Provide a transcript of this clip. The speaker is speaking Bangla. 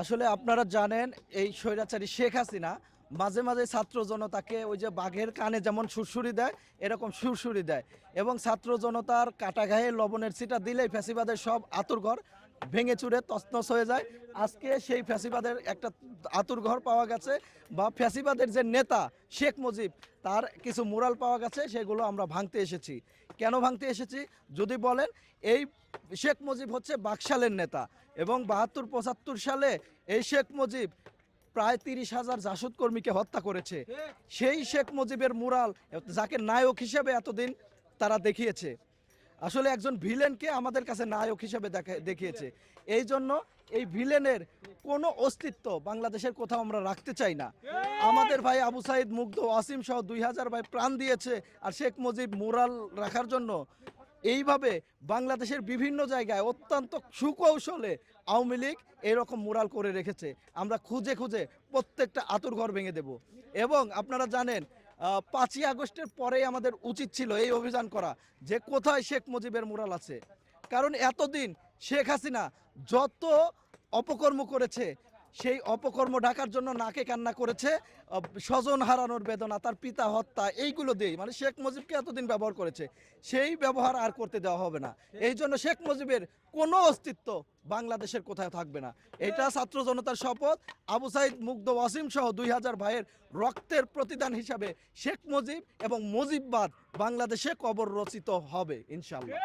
আসলে আপনারা জানেন, এই স্বৈরাচারী শেখ হাসিনা মাঝে মাঝে ছাত্র জনতাকে ওই যে বাঘের কানে যেমন সুরসুরি দেয়, এরকম সুরসুরি দেয়। এবং ছাত্র জনতার কাটা গায়ে লবণের ছিটা দিলেই ফ্যাসিবাদের সব আতুরঘর ভেঙে চুরে তছনছ হয়ে যায়। আজকে সেই ফ্যাসিবাদের একটা আতুরঘর পাওয়া গেছে বা ফ্যাসিবাদের যে নেতা শেখ মুজিব, তার কিছু মুরাল পাওয়া গেছে, সেগুলো আমরা ভাঙতে এসেছি। কেন ভাঙতে এসেছি? যদি বলেন, এই শেখ মুজিব হচ্ছে বাকশালের নেতা এবং বাহাত্তর, পঁচাত্তর সালে এই শেখ মুজিব প্রায় তিরিশ হাজার জাসদ কর্মীকে হত্যা করেছে। সেই শেখ মুজিবের মুরাল, যাকে নায়ক হিসেবে এতদিন তারা দেখিয়েছে। আসলে একজন ভিলেনকে আমাদের কাছে নায়ক হিসেবে দেখিয়েছে। এই জন্য এই ভিলেনের কোনো অস্তিত্ব বাংলাদেশের কোথাও আমরা রাখতে চাই না। আমাদের ভাই আবু সাইদ মুগ্ধ ওয়াসিম সহ দুই হাজার ভাই প্রাণ দিয়েছে আর শেখ মুজিব মুরাল রাখার জন্য। এইভাবে বাংলাদেশের বিভিন্ন জায়গায় অত্যন্ত সুকৌশলে আওয়ামী লীগ এরকম মুরাল করে রেখেছে। আমরা খুঁজে খুঁজে প্রত্যেকটা আতুর ঘর ভেঙে দেব। এবং আপনারা জানেন পাঁচই আগস্টের পরেই আমাদের উচিত ছিল এই অভিযান করা যে কোথায় শেখ মুজিবের মুরাল আছে। কারণ এতদিন শেখ হাসিনা যত অপকর্ম করেছে সেই অপকর্ম ঢাকার জন্য নাকে কান্না করেছে স্বজন হারানোর বেদনা, তার পিতা হত্যা, এইগুলো দিয়েই। মানে শেখ মুজিবকে এতদিন ব্যবহার করেছে, সেই ব্যবহার আর করতে দেওয়া হবে না। এই জন্য শেখ মুজিবের কোনো অস্তিত্ব বাংলাদেশের কোথায় থাকবে না। এটা ছাত্র জনতার শপথ। আবু সাইদ মুগ্ধ ওয়াসিম সহ দুই হাজার ভাইয়ের রক্তের প্রতিদান হিসাবে শেখ মুজিব এবং মুজিববাদ বাংলাদেশে কবর রচিত হবে ইনশাল্লাহ